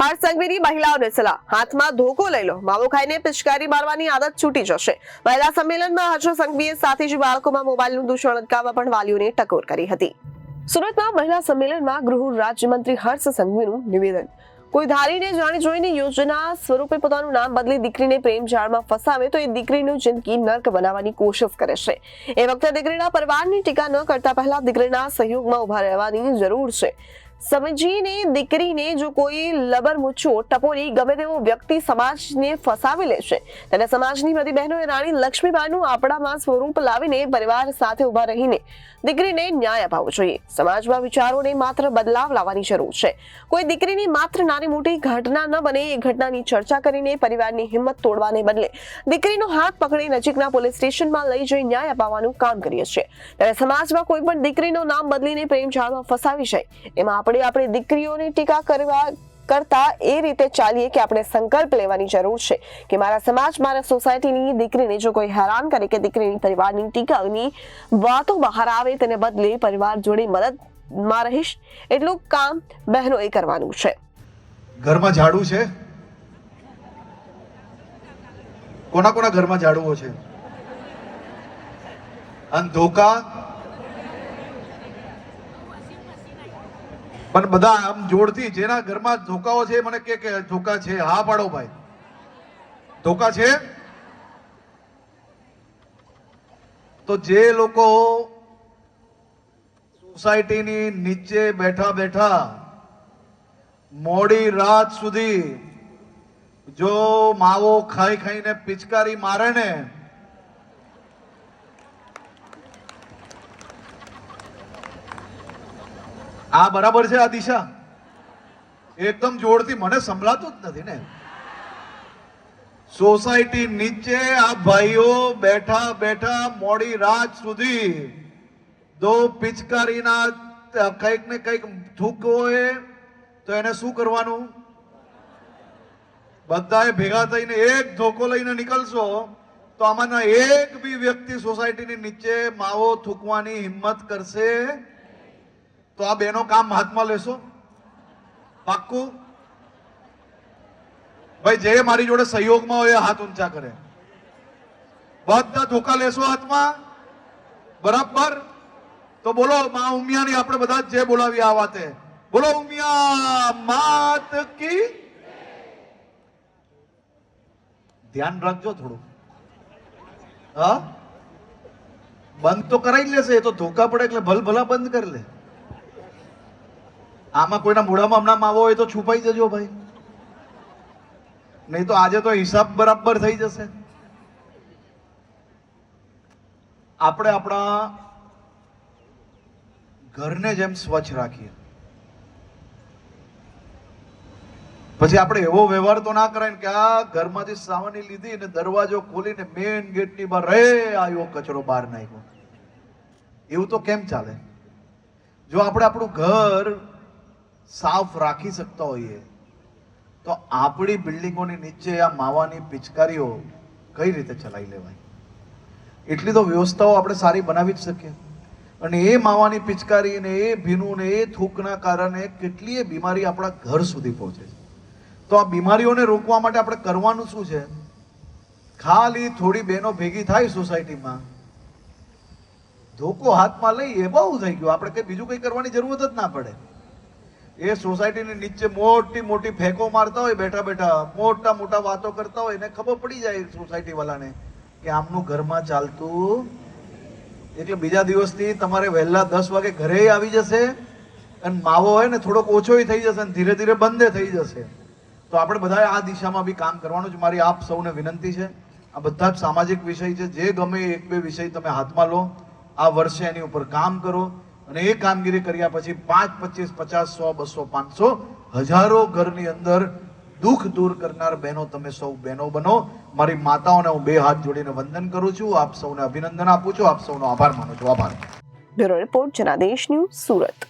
હાર સંઘવીની મહિલાઓને સલાહ. હાથમાં ધોકો લઈ લો. માવો ખાઈને પિચકારી મારવાની આદત છૂટી જશે. મહિલા સંમેલનમાં હર્ષ સંઘવીએ સાથે જ બાળકોમાં મોબાઈલનું દૂષણ અટકાવવા પણ વાલીઓને ટકોર કરી હતી. સુરતમાં મહિલા સંમેલનમાં ગૃહ રાજ્યમંત્રી હર્ષ સંઘવીનું નિવેદન. કોઈ ધારીને જાણી જોઈને યોજના સ્વરૂપે પોતાનું નામ બદલી દીકરીને પ્રેમ જાળમાં ફસાવે તો એ દીકરીનું જિંદગી નર્ક બનાવવાની કોશિશ કરે છે. એ વખતે દીકરીના પરિવારની ટીકા ન કરતા પહેલા દીકરીના સહયોગમાં ઊભા રહેવાની જરૂર છે. સમજીને દીકરીને જો કોઈ લબર મૂછો ટપોરી ગમે તેવો વ્યક્તિ સમાજને ફસાવી લે છે ત્યારે સમાજની બધી બહેનોએ રાણી લક્ષ્મીબાઈનું આપણામાં સ્વરૂપ લાવીને પરિવાર સાથે ઊભા રહીને દીકરીને ન્યાય અપાવવો જોઈએ. સમાજમાં વિચારોને માત્ર બદલાવ લાવવાની જરૂર છે. કોઈ દીકરીની માત્ર નાની મોટી ઘટના ન બને, એ ઘટનાની ચર્ચા કરીને પરિવારની હિંમત તોડવાને બદલે દીકરીનો હાથ પકડી નજીકના પોલીસ સ્ટેશનમાં લઈ જઈ ન્યાય અપાવવાનું કામ કરીએ છીએ. ત્યારે સમાજમાં કોઈ પણ દીકરીનું નામ બદલીને પ્રેમ જાળમાં ફસાવી જાય, એમાં આપણે આપણી દીકરીઓની ટીકા કરવા કરતા એ રીતે ચાલીએ કે આપણે સંકલ્પ લેવાની જરૂર છે કે મારા સમાજ, મારા સોસાયટીની દીકરીને જો કોઈ હેરાન કરે કે દીકરીની પરિવારની ટીકાની વાતો બહાર આવે, તેને બદલે પરિવાર જોડે મદદમાં રહીશ, એટલું કામ બહેનોએ કરવાનું છે. ઘરમાં ઝાડુ છે? કોના કોના ઘરમાં ઝાડુઓ છે? અને ધોકા પણ બધા આમ જોડથી જેના ઘરમાં ધોકાઓ છે, મને કે ધોકા છે. હા, પાડો ભાઈ. ધોકા છે? તો જે લોકો સોસાયટીની નીચે બેઠા બેઠા મોડી રાત સુધી જો માવો ખાઈ ખાઈને પિચકારી મારે ને આ બરાબર છે આ દિશા? એકદમ જોરથી મને સંભળાતું જ નથી ને. સોસાયટી નીચે આ ભાઈઓ બેઠા બેઠા મોડી રાત સુધી દો પિચકારીના કંઈક ને કંઈક થૂક હોય તો એને શું કરવાનું? બધાએ ભેગા થઈને એક ધોકો લઈને નીકળશો તો આમાંના એક બી વ્યક્તિ સોસાયટીની નીચે માવો થૂકવાની હિંમત કરશે તો આ બેનો કામ હાથમાં લેશો? પાક્કું? ભાઈ, જે મારી જોડે સહયોગમાં હોય એ હાથ ઊંચા કરે. બધા ધોકા લેશો હાથમાં? બરાબર? તો બોલો, મા ઉમિયાની આપણે બધા જે બોલાવી આ વાતે. બોલો, ઉમિયા, માત કી ધ્યાન રાખજો થોડું. હા? બંધ તો કરાવી લેશે, એ તો ધોકા પડે એટલે ભલ ભલા બંધ કરી લે. આમાં કોઈના મોઢામાં હમણાં માવો હોય તો છુપાઈ જજો ભાઈ. નહીં તો આજે તો હિસાબ બરાબર થઈ જશે. આપણે આપણા ઘરને જેમ સ્વચ્છ રાખીએ. પછી આપણે એવો વ્યવહાર તો ના કરાય કે આ ઘરમાંથી સાવની લીધી ને દરવાજો ખોલીને મેઇન ગેટની બહાર રે આવ્યો કચરો બહાર નાખ્યો. એવું તો કેમ ચાલે? જો આપણે આપણું ઘર સાફ રાખી શકતા હોઈએ. તો આપણી બિલ્ડિંગોની નીચે આ માવાની પિચકારીઓ કઈ રીતે ચલાવી લેવાય? એટલી તો વ્યવસ્થાઓ આપણે સારી બનાવી જ શકીએ. અને એ માવાની પિચકારી ને એ ભીનું ને એ થૂકના કારણે કેટલીય બીમારી આપણા ઘર સુધી પહોંચે છે. તો આ બીમારીઓને રોકવા માટે આપણે કરવાનું શું છે? ખાલી થોડી બહેનો ભેગી થાય સોસાયટીમાં. ધોકો હાથમાં લઈએ, બહુ થઈ ગયું. આપણે કંઈ બીજું કંઈ કરવાની જરૂરત જ ના પડે. એ સોસાયટીની નીચે મોટી મોટી ફેંકો મારતા હોય, બેઠા બેઠા મોટા મોટા વાતો કરતા હોય, એને ખબર પડી જાય સોસાયટી વાળાને કે આમનું ઘરમાં ચાલતું. એટલે બીજા દિવસથી તમારે વહેલા દસ વાગે ઘરે આવી જશે અને માવો હોય ને થોડોક ઓછોય થઈ જશે અને ધીરે ધીરે બંધ થઈ જશે. તો આપણે બધાએ આ દિશામાં બી કામ કરવાનું જ. મારી આપ સૌને વિનંતી છે. આ બધા જ સામાજિક વિષય છે. જે ગમે એક બે વિષય તમે હાથમાં લો. આ વર્ષે એની ઉપર કામ કરો. અને એ કામગીરી કર્યા પછી પાંચ, પચીસ, પચાસ, સો, બસો, પાંચસો હજારો ઘરની અંદર દુઃખ દૂર કરનાર બહેનો તમે સૌ બહેનો બનો. મારી માતાઓને હું બે હાથ જોડીને વંદન કરું છું. આપ સૌને અભિનંદન આપું છું. આપ સૌનો આભાર માનું છું. આભાર. Bureau report, Janadesh news, Surat.